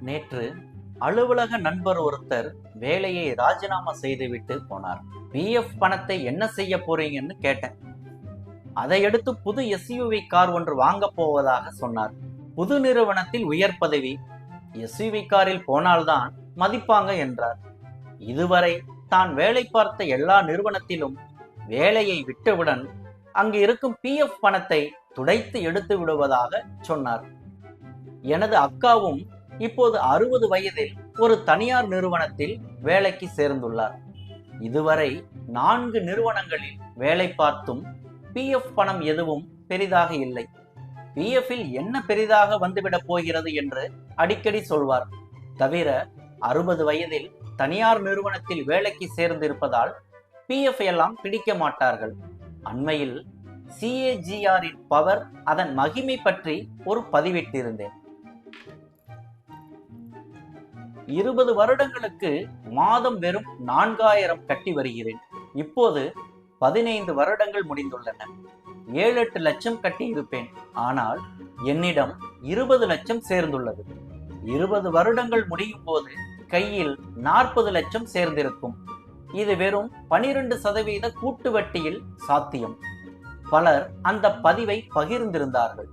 நேற்று அலுவலக நண்பர் ஒருத்தர் வேலையை ராஜினாமா செய்துவிட்டு போனார். பிஎஃப் பணத்தை என்ன செய்ய போறீங்கன்னு கேட்டேன். அதை எடுத்து புது எஸ்யூவி கார் ஒன்று வாங்க போவதாக சொன்னார். புது நிறுவனத்தில் உயர் பதவி. எஸ்யூவி காரில் போனால்தான் மதிப்பாங்க என்றார். இதுவரை தான் வேலை பார்த்த எல்லா நிறுவனத்திலும் வேலையை விட்டவுடன் அங்கு இருக்கும் பிஎஃப் பணத்தை துடைத்து எடுத்து விடுவதாக சொன்னார். எனது அக்காவும் இப்போது அறுபது வயதில் ஒரு தனியார் நிறுவனத்தில் வேலைக்கு சேர்ந்துள்ளார். இதுவரை நான்கு நிறுவனங்களில் வேலை பார்த்தும் பிஎஃப் பணம் எதுவும் பெரிதாக இல்லை. பிஎஃப்பில் என்ன பெரிதாக வந்துவிடப் போகிறது என்று அடிக்கடி சொல்வார். தவிர அறுபது வயதில் தனியார் நிறுவனத்தில் வேலைக்கு சேர்ந்திருப்பதால் பிஎஃப் எல்லாம் பிடிக்க மாட்டார்கள். அண்மையில் சிஏஜிஆரின் பவர் அதன் மகிமை பற்றி ஒரு பதிவிட்டிருந்தேன். இருபது வருடங்களுக்கு மாதம் வெறும் நான்காயிரம் கட்டி வருகிறேன். இப்போது பதினைந்து வருடங்கள் முடிந்துள்ளன. ஏழு எட்டு லட்சம் கட்டி இருப்பேன். ஆனால் என்னிடம் இருபது லட்சம் சேர்ந்துள்ளது. இருபது வருடங்கள் முடியும் போது கையில் நாற்பது லட்சம் சேர்ந்திருக்கும். இது வெறும் பனிரெண்டு சதவீத கூட்டு வட்டியில் சாத்தியம். பலர் அந்த பதிவை பகிர்ந்திருந்தார்கள்.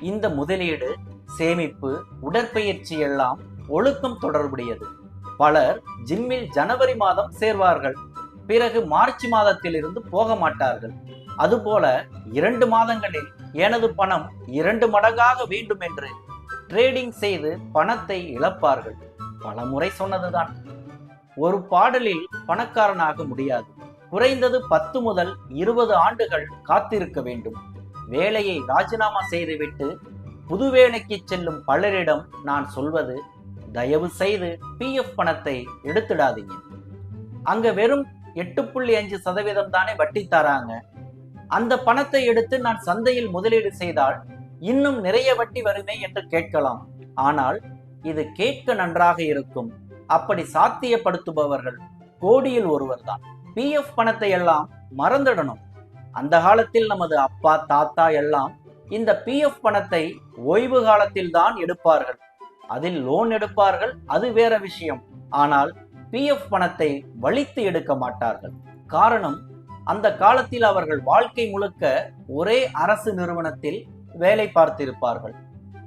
இந்த முதலீடு சேமிப்பு உடற்பயிற்சி எல்லாம் ஒழுக்கம் தொடர்புடையது. பலர் ஜிம்மில் ஜனவரி மாதம் சேர்வார்கள். பிறகு மார்ச் மாதத்திலிருந்து போக மாட்டார்கள். அதுபோல இரண்டு மாதங்களில் எனது பணம் இரண்டு மடங்காக வேண்டும் என்று ட்ரேடிங் செய்து பணத்தை இழப்பார்கள். பலமுறை சொன்னதுதான். ஒரு பாடலில் பணக்காரனாக முடியாது. குறைந்தது பத்து முதல் இருபது ஆண்டுகள் காத்திருக்க வேண்டும். வேலையை ராஜினாமா செய்துவிட்டு புது வேலைக்கு செல்லும் பலரிடம் நான் சொல்வது தயவு செய்து பிஎஃப் பணத்தை எடுத்துடாதீங்க. அங்க வெறும் எட்டு புள்ளி அஞ்சு சதவீதம் தானே வட்டி தராங்க. அந்த பணத்தை எடுத்து நான் சந்தையில் முதலீடு செய்தால் இன்னும் நிறைய வட்டி வருமே என்று கேட்கலாம். ஆனால் இது கேட்க நன்றாக இருக்கும். அப்படி சாத்தியப்படுத்துபவர்கள் கோடியில் ஒருவர்தான். பிஎஃப் பணத்தை எல்லாம் மறந்துடணும். அந்த காலத்தில் நமது அப்பா தாத்தா எல்லாம் இந்த பிஎஃப் பணத்தை ஓய்வு காலத்தில் தான் எடுப்பார்கள். அதில் லோன் எடுப்பார்கள் அது வேற விஷயம். ஆனால் பிஎஃப் பணத்தை வலித்து எடுக்க மாட்டார்கள். காரணம் அந்த காலத்தில் அவர்கள் வாழ்க்கை முழுக்க ஒரே அரசு நிறுவனத்தில் வேலை பார்த்திருப்பார்கள்.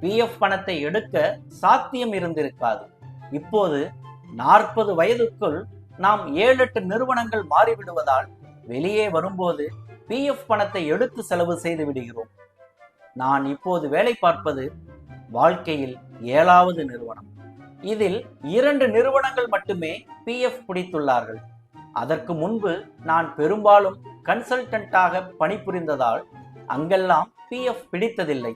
பிஎஃப் பணத்தை எடுக்க சாத்தியம் இருந்திருக்காது. இப்போது நாற்பது வயதுக்குள் நாம் ஏழு எட்டு நிறுவனங்கள் மாறிவிடுவதால் வெளியே வரும்போது பிஎஃப் பணத்தை எடுத்து செலவு செய்து விடுகிறோம். நான் இப்போது வேலை பார்ப்பது வாழ்க்கையில் ஏழாவது நிறுவனம். இதில் இரண்டு நிறுவனங்கள் மட்டுமே பிஎஃப் பிடித்துள்ளார்கள். அதற்கு முன்பு நான் பெரும்பாலும் கன்சல்டன்ட்டாக பணிபுரிந்ததால் அங்கெல்லாம் பிஎஃப் பிடித்ததில்லை.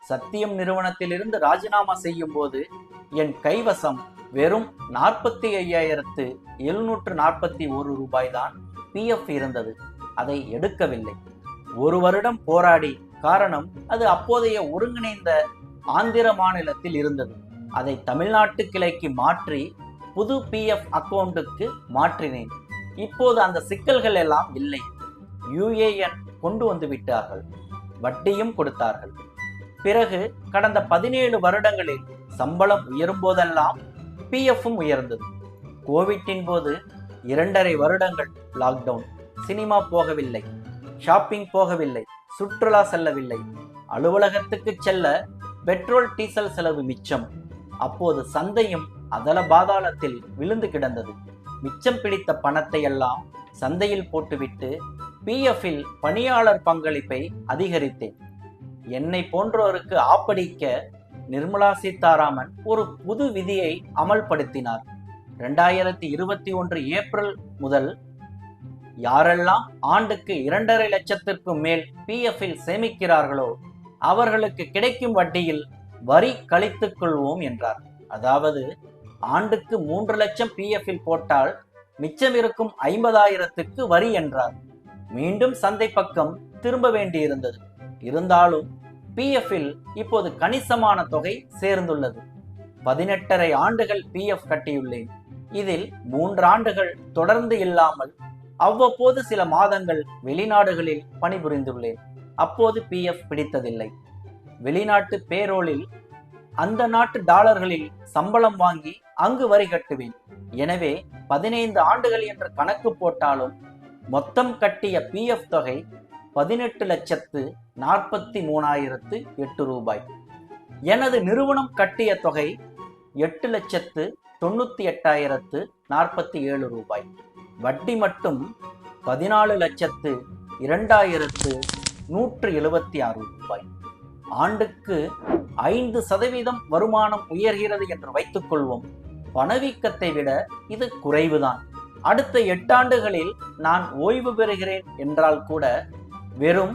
சத்தியம் நிறுவனத்திலிருந்து ராஜினாமா செய்யும் போது என் கைவசம் வெறும் நாற்பத்தி ஐயாயிரத்து எழுநூற்று நாற்பத்தி ஒரு ரூபாய் தான் பிஎஃப் இருந்தது. அதை எடுக்கவில்லை. ஒரு வருடம் போராடி காரணம் அது அப்போதைய ஒருங்கிணைந்த ஆந்திர மாநிலத்தில் இருந்தது. அதை தமிழ்நாட்டு கிளைக்கு மாற்றி புது பிஎஃப் அக்கவுண்டுக்கு மாற்றினேன். இப்போது அந்த சிக்கல்கள் எல்லாம் இல்லை. யுஏஎன் கொண்டு வந்து விட்டார்கள். வட்டியும் கொடுத்தார்கள். பிறகு கடந்த பதினேழு வருடங்களில் சம்பளம் உயரும் போதெல்லாம் பிஎஃப்பும் உயர்ந்தது. கோவிட்டின் போது இரண்டரை வருடங்கள் லாக்டவுன் சினிமா போகவில்லை. ஷாப்பிங் போகவில்லை. சுற்றுலா செல்லவில்லை. அலுவலகத்துக்கு செல்ல பெட்ரோல் டீசல் செலவு மிச்சம். அப்போது சந்தையும் அதல பாதாளத்தில் விழுந்து கிடந்தது. மிச்சம் பிடித்த பணத்தை எல்லாம் சந்தையில் போட்டுவிட்டு பிஎஃப்பில் பணியாளர் பங்களிப்பை அதிகரித்தேன். என்னை போன்றோருக்கு ஆப்படிக்க நிர்மலா சீதாராமன் ஒரு புது விதியை அமல்படுத்தினார். ரெண்டாயிரத்தி இருபத்தி ஒன்று ஏப்ரல் முதல் யாரெல்லாம் ஆண்டுக்கு இரண்டரை லட்சத்திற்கும் மேல் பிஎஃப்பில் சேமிக்கிறார்களோ அவர்களுக்கு கிடைக்கும் வட்டியில் வரி கழித்துக் கொள்வோம் என்றார். அதாவது ஆண்டுக்கு மூன்று லட்சம் பிஎஃப்பில் போட்டால் மிச்சம் இருக்கும் ஐம்பதாயிரத்துக்கு வரி என்றார். மீண்டும் சந்தை பக்கம் திரும்ப வேண்டியிருந்தது. இருந்தாலும் பிஎஃப்பில் இப்போது கணிசமான தொகை சேர்ந்துள்ளது. பதினெட்டரை ஆண்டுகள் பிஎஃப் கட்டியுள்ளேன். இதில் மூன்று ஆண்டுகள் தொடர்ந்து இல்லாமல் அவ்வப்போது சில மாதங்கள் வெளிநாடுகளில் பணிபுரிந்துள்ளேன். அப்போது பிஎஃப் பிடித்ததில்லை. வெளிநாட்டு பேரோலில் அந்த நாட்டு டாலர்களில் சம்பளம் வாங்கி அங்கு வரி கட்டுவேன். எனவே பதினைந்து ஆண்டுகள் என்று கணக்கு போட்டாலும் மொத்தம் கட்டிய பிஎஃப் தொகை பதினெட்டு லட்சத்து நாற்பத்தி மூணாயிரத்து எட்டு ரூபாய். எனது நிறுவனம் கட்டிய தொகை எட்டு லட்சத்து தொண்ணூற்றி எட்டாயிரத்து நாற்பத்தி ஏழு ரூபாய். வட்டி மட்டும் பதினாலு லட்சத்து இரண்டாயிரத்து நூற்று எழுபத்தி ஆறு ரூபாய். ஆண்டுக்கு ஐந்து சதவீதம் வருமானம் உயர்கிறது என்று வைத்துக்கொள்வோம் பணவீக்கத்தை விட இது குறைவுதான். அடுத்த எட்டாண்டுகளில் நான் ஓய்வு பெறுகிறேன் என்றால் கூட வெறும்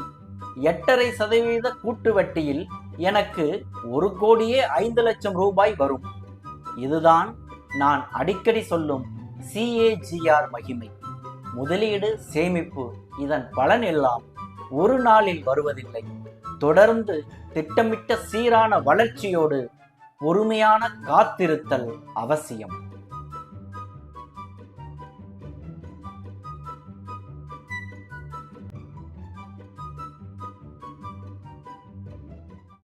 எட்டரை சதவீத கூட்டு வட்டியில் எனக்கு ஒரு கோடியே ஐந்து லட்சம் ரூபாய் வரும். இதுதான் நான் அடிக்கடி சொல்லும் சிஏஜிஆர் மகிமை. முதலீடு சேமிப்பு இதன் பலன் எல்லாம் ஒரு நாளில் வருவதில்லை. தொடர்ந்து திட்டமிட்ட சீரான வளர்ச்சியோடு பொறுமையான காத்திருத்தல் அவசியம்.